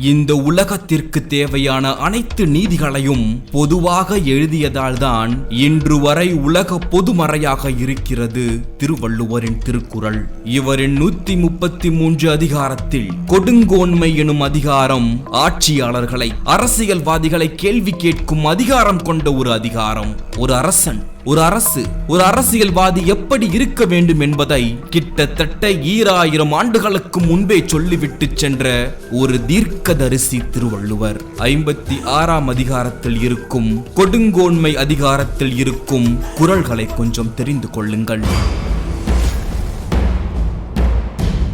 இந்த உலகத்திற்கு தேவையான அனைத்து நீதிகளையும் பொதுவாக எழுதியதால்தான் இன்று வரை உலக பொதுமறையாக இருக்கிறது திருவள்ளுவரின் திருக்குறள். இவரின் நூத்தி முப்பத்தி மூன்று அதிகாரத்தில் கொடுங்கோன்மை எனும் அதிகாரம் ஆட்சியாளர்களை அரசியல்வாதிகளை கேள்வி கேட்கும் அதிகாரம் கொண்ட ஒரு அதிகாரம். ஒரு அரசன் ஒரு அரசு ஒரு அரசியல்வாதி எப்படி இருக்க வேண்டும் என்பதை கிட்டத்தட்ட ஈராயிரம் ஆண்டுகளுக்கு முன்பே சொல்லிவிட்டு சென்ற ஒரு தீர்க்கதரிசி திருவள்ளுவர். ஐம்பத்தி ஆறாம் அதிகாரத்தில் இருக்கும் கொடுங்கோன்மை அதிகாரத்தில் இருக்கும் குரல்களை கொஞ்சம் தெரிந்து கொள்ளுங்கள்.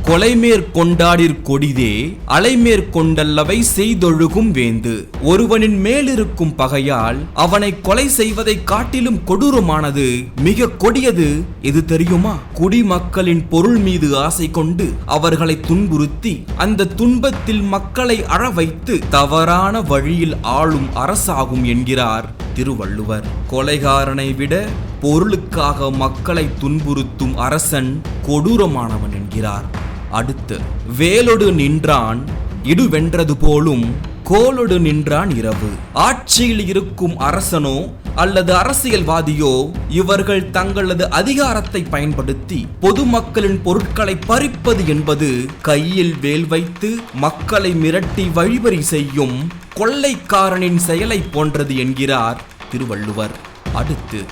கொலைமேற் கொண்டாடிற் கொடிதே அலைமேற் கொண்டல்லவை செய்தொழுகும் வேந்து. ஒருவனின் மேலிருக்கும் பகையால் அவனை கொலை செய்வதை காட்டிலும் கொடூரமானது மிக கொடியது எது தெரியுமா? குடிமக்களின் பொருள் மீது ஆசை கொண்டு அவர்களை துன்புறுத்தி அந்த துன்பத்தில் மக்களை அழ வைத்து தவறான வழியில் ஆளும் அரசாகும் என்கிறார் திருவள்ளுவர். கொலைகாரனை விட பொருளுக்காக மக்களை துன்புறுத்தும் அரசன் கொடூரமானவன் என்கிறார். அடுத்து வேலொடு நின்றான் இடு வென்றது போலும் கோலொடு நின்றான் இரவு. ஆட்சியில் இருக்கும் அரசனோ அல்லது அரசியல்வாதியோ இவர்கள் தங்களது அதிகாரத்தை பயன்படுத்தி பொதுமக்களின் பொருட்களை பறிப்பது என்பது கையில் வேல் வைத்து மக்களை மிரட்டி வழிபறி செய்யும் கொள்ளைக்காரனின் செயலை போன்றது என்கிறார் திருவள்ளுவர். அடுத்து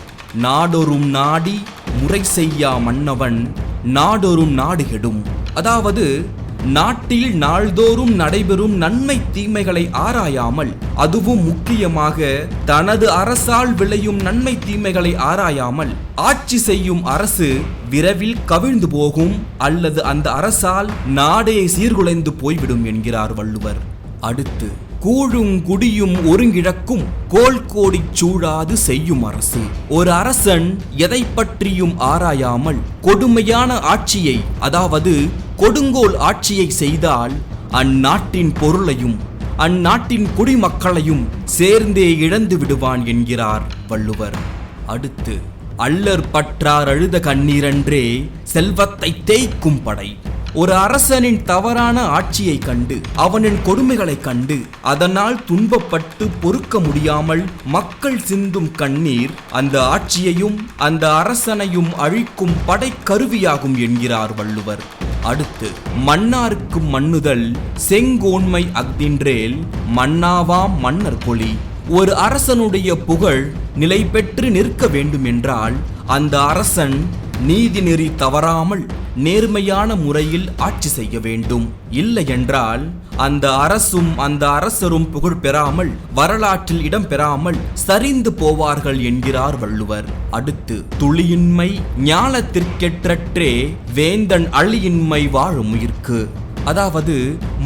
நாடொரும் நாடி முறை செய்யா மன்னவன் நாடொரும் நாடு கெடும் அதாவது நாட்டில் நாள்தோறும் நடைபெறும் நன்மை தீமைகளை ஆராயாமல் அதுவும் முக்கியமாக தனது அரசால் விளையும் நன்மை தீமைகளை ஆராயாமல் ஆட்சி செய்யும் அரசு விரைவில் கவிழ்ந்து போகும் அல்லது அந்த அரசால் நாடே சீர்குலைந்து போய்விடும் என்கிறார் வள்ளுவர். அடுத்து கூழும் குடியும் ஒருங்கிழக்கும் கோல் கோடிச் சூழாது செய்யும் அரசு. ஒரு அரசன் எதை பற்றியும் ஆராயாமல் கொடுமையான ஆட்சியை அதாவது கொடுங்கோல் ஆட்சியை செய்தால் அந்நாட்டின் பொருளையும் அந்நாட்டின் குடிமக்களையும் சேர்ந்தே இழந்து விடுவான் என்கிறார் வள்ளுவர். அடுத்து அல்லர் பற்றார் அழுத கண்ணீரன்றே செல்வத்தை தேய்க்கும் படை. ஒரு அரசனின் தவறான ஆட்சியை கண்டு அவனின் கொடுமைகளை கண்டு அதனால் துன்பப்பட்டு பொறுக்க முடியாமல் மக்கள் சிந்தும் கண்ணீர் அந்த ஆட்சியையும் அந்த அரசனையும் அழிக்கும் படைக்கருவியாகும் என்கிறார் வள்ளுவர். அடுத்து மன்னாருக்கு மண்ணுதல் செங்கோன்மை அக்தின்றேல் மன்னாவாம் மன்னர் பொலி ஒரு அரசனுடைய புகழ் நிலை பெற்று நிற்க வேண்டுமென்றால் அந்த அரசன் நீதிநெறி தவறாமல் நேர்மையான முறையில் ஆட்சி செய்ய வேண்டும். இல்லை என்றால் அந்த அரசும் அந்த அரசரும் புகழ் பெறாமல் வரலாற்றில் இடம் பெறாமல் சரிந்து போவார்கள் என்கிறார் வள்ளுவர். அடுத்து துளியின்மை ஞானத்திற்கெற்றற்றே வேந்தன் அழியின்மை வாழும் உயிர்க்கு. அதாவது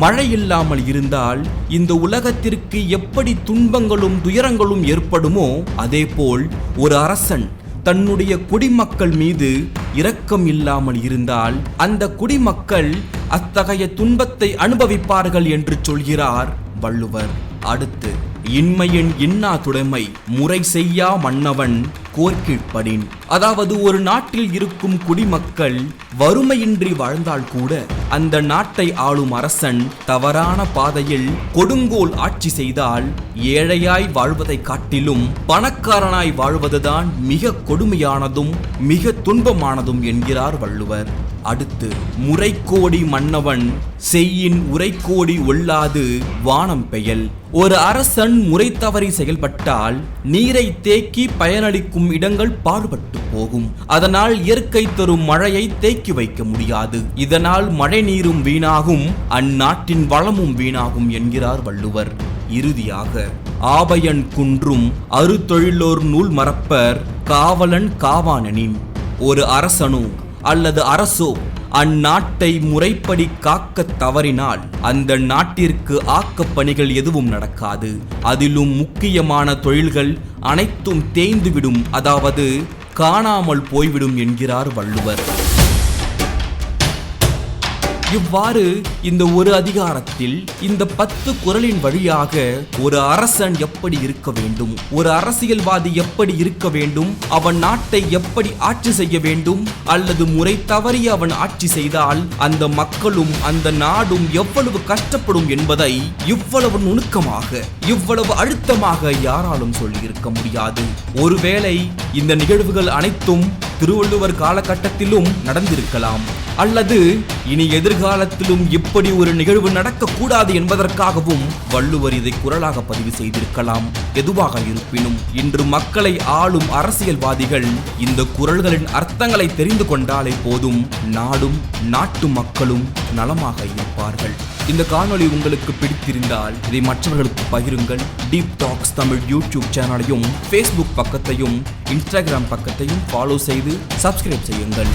மழை இல்லாமல் இருந்தால் இந்த உலகத்திற்கு எப்படி துன்பங்களும் துயரங்களும் ஏற்படுமோ அதேபோல் ஒரு அரசன் தன்னுடைய குடிமக்கள் மீது இரக்கம் இல்லாமல் இருந்தால் அந்த குடிமக்கள் அத்தகைய துன்பத்தை அனுபவிப்பார்கள் என்று சொல்கிறார் வள்ளுவர். அடுத்து இன்மையின் இன்னா துடைமை முறை செய்யா மன்னவன் கோர்க்கீழ்ப்படின் அதாவது ஒரு நாட்டில் இருக்கும் குடிமக்கள் வறுமையின்றி வாழ்ந்தால் கூட அந்த நாட்டை ஆளும் அரசன் தவறான பாதையில் கொடுங்கோல் ஆட்சி செய்தால் ஏழையாய் வாழ்வதை காட்டிலும் பணக்காரனாய் வாழ்வதுதான் மிக கொடுமையானதும் மிக துன்பமானதும் என்கிறார் வள்ளுவர். அடுத்து முறைக்கோடி மன்னவன் செய்யின் உரைக்கோடி ஒல்லாது வானம் பெயல். ஒரு அரசன் முறை தவறி செயல்பட்டால் நீரை தேக்கி பயனளிக்கும் இடங்கள் பாடுபட்டு போகும். அதனால் இயற்கை தரும் மழையை தேக்கி வைக்க முடியாது. இதனால் மழை நீரும் வீணாகும் அந்நாட்டின் வளமும் வீணாகும் என்கிறார் வள்ளுவர். இறுதியாக ஆபயன் குன்றும் அறுதொழிலோர் நூல் மறப்பர் காவலன் காவானனின். ஒரு அரசனோ அல்லது அரசோ அந்நாட்டை முறைப்படி காக்க தவறினால் அந்த நாட்டிற்கு ஆக்கப் பணிகள் எதுவும் நடக்காது. அதிலும் முக்கியமான தொழில்கள் அனைத்தும் தேய்ந்துவிடும். அதாவது காணாமல் போய்விடும் என்கிறார் வள்ளுவர். இவ்வாறு இந்த ஒரு அதிகாரத்தில் இந்த பத்து குரலின் வழியாக ஒரு அரசன் எப்படி இருக்க வேண்டும்? ஒரு அரசியல்வாதி எப்படி இருக்க வேண்டும்? அவன் நாட்டை எப்படி ஆட்சி செய்ய வேண்டும்? அல்லது முறை தவறி அவன் ஆட்சி செய்தால் அந்த மக்களும் அந்த நாடும் எவ்வளவு கஷ்டப்படும் என்பதை இவ்வளவு நுணுக்கமாக இவ்வளவு அழுத்தமாக யாராலும் சொல்லியிருக்க முடியாது. ஒருவேளை இந்த நிகழ்வுகள் அனைத்தும் திருவள்ளுவர் காலகட்டத்திலும் நடந்திருக்கலாம். அல்லது இனி எதிர்காலத்திலும் இப்படி ஒரு நிகழ்வு நடக்கக்கூடாது என்பதற்காகவும் வள்ளுவர் இதை குரலாக பதிவு செய்திருக்கலாம். எதுவாக இருப்பினும் இன்று மக்களை ஆளும் அரசியல்வாதிகள் இந்த குரல்களின் அர்த்தங்களை தெரிந்து கொண்டாலே போதும் நாடும் நாட்டு மக்களும் நலமாக இருப்பார்கள். இந்த காணொளி உங்களுக்கு பிடித்திருந்தால் இதை மற்றவர்களுக்கு பகிருங்கள். டீப் டாக்ஸ் தமிழ் யூடியூப் சேனலையும் ஃபேஸ்புக் பக்கத்தையும் இன்ஸ்டாகிராம் பக்கத்தையும் ஃபாலோ செய்து சப்ஸ்கிரைப் செய்யுங்கள்.